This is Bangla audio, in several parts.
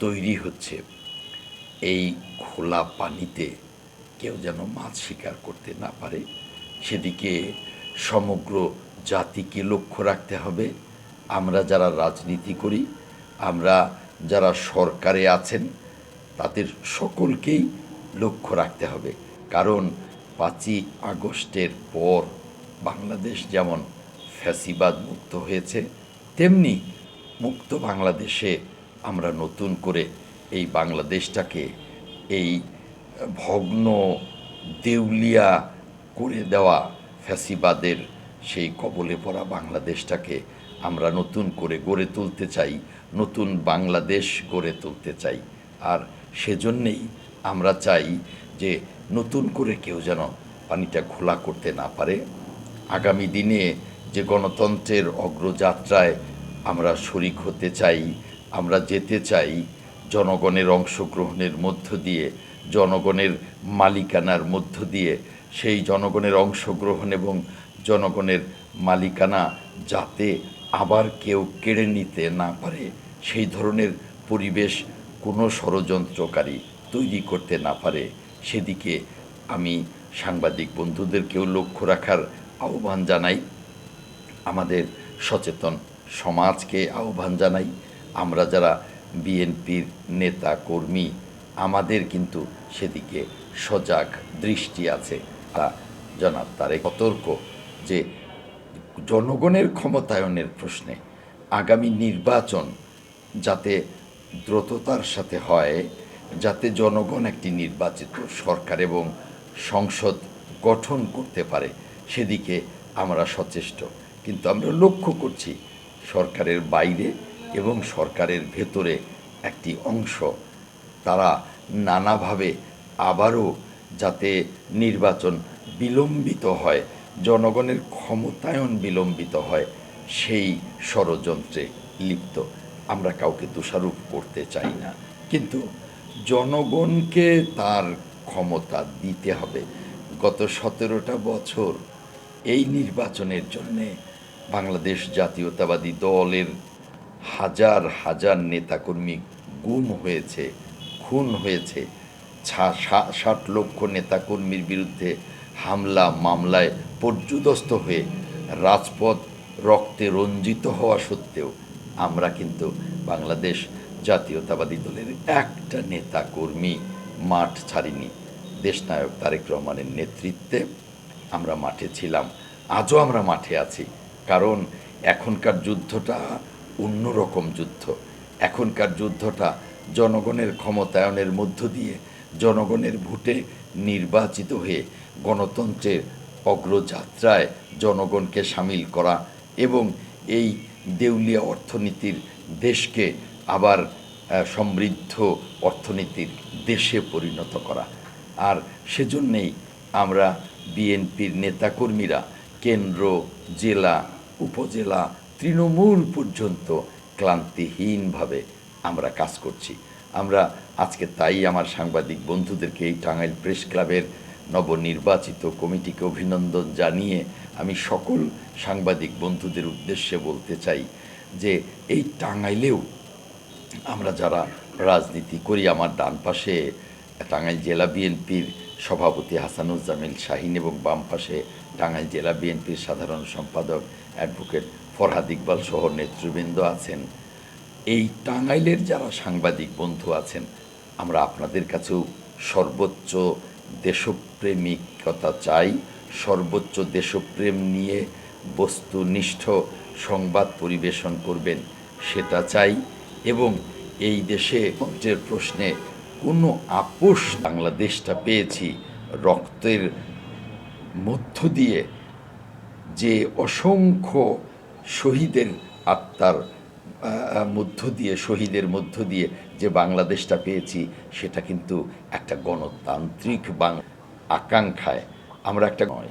তৈরি হচ্ছে। এই খোলা পানিতে কেউ যেন মাছ শিকার করতে না পারে। সেদিকে সমগ্র জাতিকে লক্ষ্য রাখতে হবে। আমরা যারা রাজনীতি করি, আমরা যারা সরকারে আছেন, তাদের সকলকেই লক্ষ্য রাখতে হবে। কারণ পাঁচই আগস্টের পর বাংলাদেশ যেমন ফ্যাসিবাদ মুক্ত হয়েছে, তেমনি মুক্ত বাংলাদেশে আমরা নতুন করে এই বাংলাদেশটাকে এই ভগ্ন দেউলিয়া করে দেওয়া ফ্যাসিবাদের সেই কবলে পড়া বাংলাদেশটাকে আমরা নতুন করে গড়ে তুলতে চাই, নতুন বাংলাদেশ গড়ে তুলতে চাই। আর সেজন্যেই আমরা চাই যে নতুন করে কেউ যেন পানিটা খোলা করতে না পারে। আগামী দিনে যে গণতন্ত্রের অগ্রযাত্রায় আমরা শরিক হতে চাই আমরা যেতে চাই জনগণের অংশগ্রহণের মধ্য দিয়ে, জনগণের মালিকানার মধ্য দিয়ে। সেই জনগণের অংশগ্রহণ এবং জনগণের মালিকানা যাতে আবার কেউ কেড়ে নিতে না পারে, সেই ধরনের পরিবেশ কোনো ষড়যন্ত্রকারী তৈরি করতে না পারে। সেদিকে আমি সাংবাদিক বন্ধুদেরকেও লক্ষ্য রাখার আহ্বান জানাই। আমাদের সচেতন সমাজকে আহ্বান জানাই। আমরা যারা বিএনপির নেতা, কর্মী, আমাদের কিন্তু সেদিকে সজাগ দৃষ্টি আছে। তা জনাব তারে সতর্ক যে জনগণের ক্ষমতায়নের প্রশ্নে আগামী নির্বাচন যাতে দ্রুততার সাথে হয়, যাতে জনগণ একটি নির্বাচিত সরকার এবং সংসদ গঠন করতে পারে, সেদিকে আমরা সচেষ্ট। কিন্তু আমরা লক্ষ্য করছি সরকারের বাইরে এবং সরকারের ভেতরে একটি অংশ, তারা নানাভাবে আবারও যাতে নির্বাচন বিলম্বিত হয়, জনগণের ক্ষমতায়ন বিলম্বিত হয়, সেই ষড়যন্ত্রে লিপ্ত। আমরা কাউকে দোষারোপ করতে চাই না। কিন্তু জনগণকে তার ক্ষমতা দিতে হবে। গত সতেরোটা বছর এই নির্বাচনের জন্যে বাংলাদেশ জাতীয়তাবাদী দলের হাজার হাজার নেতাকর্মী গুম হয়েছে, খুন হয়েছে। ষাট লক্ষ নেতাকর্মীর বিরুদ্ধে হামলা, মামলায় পর্যুদস্ত হয়ে রাজপথ রক্তে রঞ্জিত হওয়া সত্ত্বেও আমরা কিন্তু বাংলাদেশ জাতীয়তাবাদী দলের একটা নেতা কর্মী মাঠ ছাড়িনি। দেশনায়ক তারেক রহমানের নেতৃত্বে আমরা মাঠে ছিলাম। আজও আমরা মাঠে আছি। কারণ এখনকার যুদ্ধটা অন্যরকম যুদ্ধ। এখনকার যুদ্ধটা জনগণের ক্ষমতায়নের মধ্য দিয়ে জনগণের ভোটে নির্বাচিত হয়ে গণতন্ত্রের অগ্রযাত্রায় জনগণকে সামিল করা এবং এই দেউলিয়া অর্থনীতির দেশকে আবার সমৃদ্ধ অর্থনীতির দেশে পরিণত করা। আর সেজন্যেই আমরা বিএনপির নেতাকর্মীরা কেন্দ্র, জেলা, উপজেলা তৃণমূল পর্যন্ত ক্লান্তিহীনভাবে আমরা কাজ করছি। আমরা আজকে তাই আমার সাংবাদিক বন্ধুদেরকে এই টাঙ্গাইল প্রেস ক্লাবের নবনির্বাচিত কমিটিকে অভিনন্দন জানিয়ে আমি সকল সাংবাদিক বন্ধুদের উদ্দেশ্যে বলতে চাই যে এই টাঙ্গাইলেও আমরা যারা রাজনীতি করি, আমার ডান পাশে টাঙ্গাইল জেলা বিএনপির সভাপতি হাসানুজ্জামিল শাহিন এবং বাম পাশে টাঙ্গাইল জেলা বিএনপির সাধারণ সম্পাদক অ্যাডভোকেট ফরহাদ ইকবাল সহ নেতৃবৃন্দ আছেন। এই টাঙ্গাইলের যারা সাংবাদিক বন্ধু আছেন, আমরা আপনাদের কাছেও সর্বোচ্চ দেশপ্রেমিকতা চাই, সর্বোচ্চ দেশপ্রেম নিয়ে বস্তুনিষ্ঠ সংবাদ পরিবেশন করবেন, সেটা চাই। এবং এই দেশে যে প্রশ্নে কোনো আপোষ বাংলাদেশটা পেয়েছি, রক্তের মধ্য দিয়ে যে অসংখ্য শহীদের আত্মার মধ্য দিয়ে, শহীদের মধ্য দিয়ে যে বাংলাদেশটা পেয়েছি, সেটা কিন্তু একটা গণতান্ত্রিক বাং, আকাঙ্ক্ষায় আমরা একটা নয়।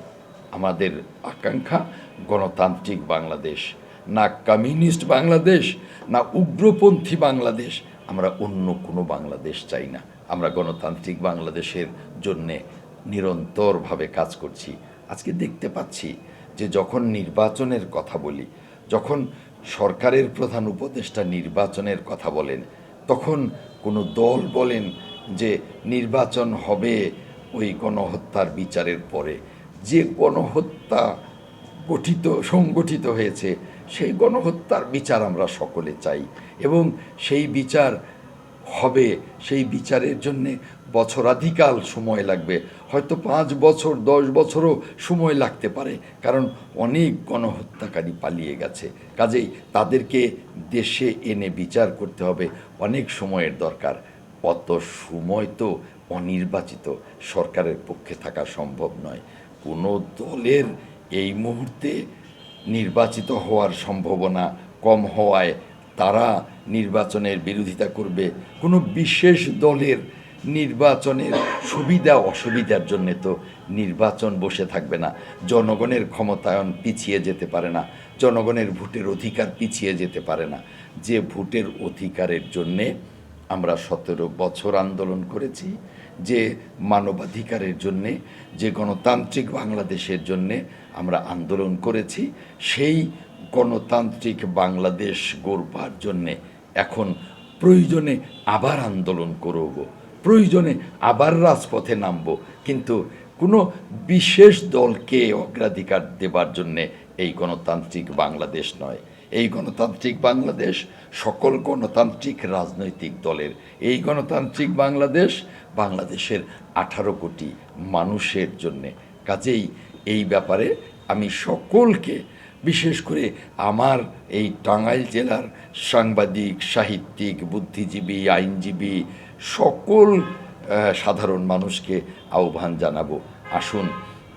আমাদের আকাঙ্ক্ষা গণতান্ত্রিক বাংলাদেশ। না কমিউনিস্ট বাংলাদেশ, না উগ্রপন্থী বাংলাদেশ, আমরা অন্য কোনো বাংলাদেশ চাই না। আমরা গণতান্ত্রিক বাংলাদেশের জন্যে নিরন্তরভাবে কাজ করছি। আজকে দেখতে পাচ্ছি যে যখন নির্বাচনের কথা বলি যখন সরকারের প্রধান উপদেষ্টা নির্বাচনের কথা বলেন, তখন কোনো দল বলেন যে নির্বাচন হবে ওই গণহত্যার বিচারের পরে। যে গণহত্যা গঠিত, সংগঠিত হয়েছে, সেই গণহত্যার বিচার আমরা সকলে চাই এবং সেই বিচার হবে সেই বিচারের জন্যে বছরাধিকাল সময় লাগবে। হয়তো পাঁচ বছর, দশ বছরও সময় লাগতে পারে, কারণ অনেক গণহত্যাকারী পালিয়ে গেছে। কাজেই তাদেরকে দেশে এনে বিচার করতে হবে, অনেক সময়ের দরকার। অত সময় তো অনির্বাচিত, সরকারের পক্ষে থাকা সম্ভব নয়। কোনো দলের এই মুহূর্তে নির্বাচিত হওয়ার সম্ভাবনা কম হওয়ায় তারা নির্বাচনের বিরোধিতা করবে। কোনো বিশেষ দলের নির্বাচনের সুবিধা অসুবিধার জন্য তো নির্বাচন বসে থাকবে না। জনগণের ক্ষমতায়ন পিছিয়ে যেতে পারে না। জনগণের ভোটের অধিকার পিছিয়ে যেতে পারে না। যে ভোটের অধিকারের জন্যে আমরা সতেরো বছর আন্দোলন করেছি, যে মানবাধিকারের জন্যে, যে গণতান্ত্রিক বাংলাদেশের জন্যে আমরা আন্দোলন করেছি, সেই গণতান্ত্রিক বাংলাদেশ গড়বার জন্যে এখন প্রয়োজনে আবার আন্দোলন করব, প্রয়োজনে আবার রাজপথে নামব, কিন্তু কোনো বিশেষ দলকে অগ্রাধিকার দেবার জন্যে এই গণতান্ত্রিক বাংলাদেশ নয়। এই গণতান্ত্রিক বাংলাদেশ সকল গণতান্ত্রিক রাজনৈতিক দলের, এই গণতান্ত্রিক বাংলাদেশ বাংলাদেশের আঠারো কোটি মানুষের জন্যে। কাজেই এই ব্যাপারে আমি সকলকে বিশেষ করে আমার এই টাঙ্গাইল জেলার সাংবাদিক, সাহিত্যিক, বুদ্ধিজীবী, আইনজীবী সকল সাধারণ মানুষকে আহ্বান জানাব। আসুন,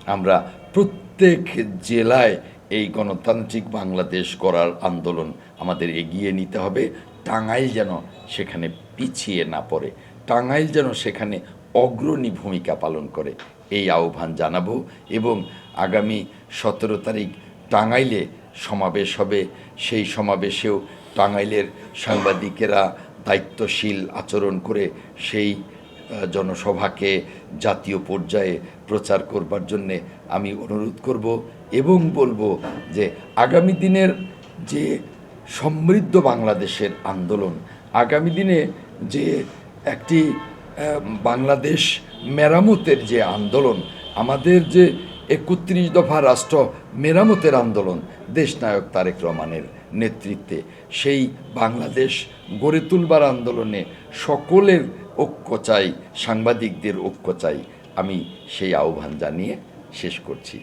আমরা প্রত্যেক জেলায় এই গণতান্ত্রিক বাংলাদেশ করার আন্দোলন আমাদের এগিয়ে নিতে হবে। টাঙ্গাইল যেন সেখানে পিছিয়ে না পড়ে, টাঙ্গাইল যেন সেখানে অগ্রণী ভূমিকা পালন করে, এই আহ্বান জানাব এবং আগামী সতেরো তারিখ টাঙ্গাইলে সমাবেশ হবে। সেই সমাবেশেও টাঙ্গাইলের সাংবাদিকেরা দায়িত্বশীল আচরণ করে সেই জনসভাকে জাতীয় পর্যায়ে প্রচার করবার জন্যে আমি অনুরোধ করব এবং বলব যে আগামী দিনের যে সমৃদ্ধ বাংলাদেশের আন্দোলন, আগামী দিনে যে একটি বাংলাদেশ মেরামতের যে আন্দোলন, আমাদের যে একত্রিশ দফা রাষ্ট্র মেরামতের আন্দোলন দেশনায়ক তারেক রহমানের নেতৃত্বে। সেই বাংলাদেশ গড়ে তুলবার আন্দোলনে সকলের ঐক্য চাই, সাংবাদিকদের ঐক্য চাই। আমি সেই আহ্বান জানিয়ে শেষ করছি।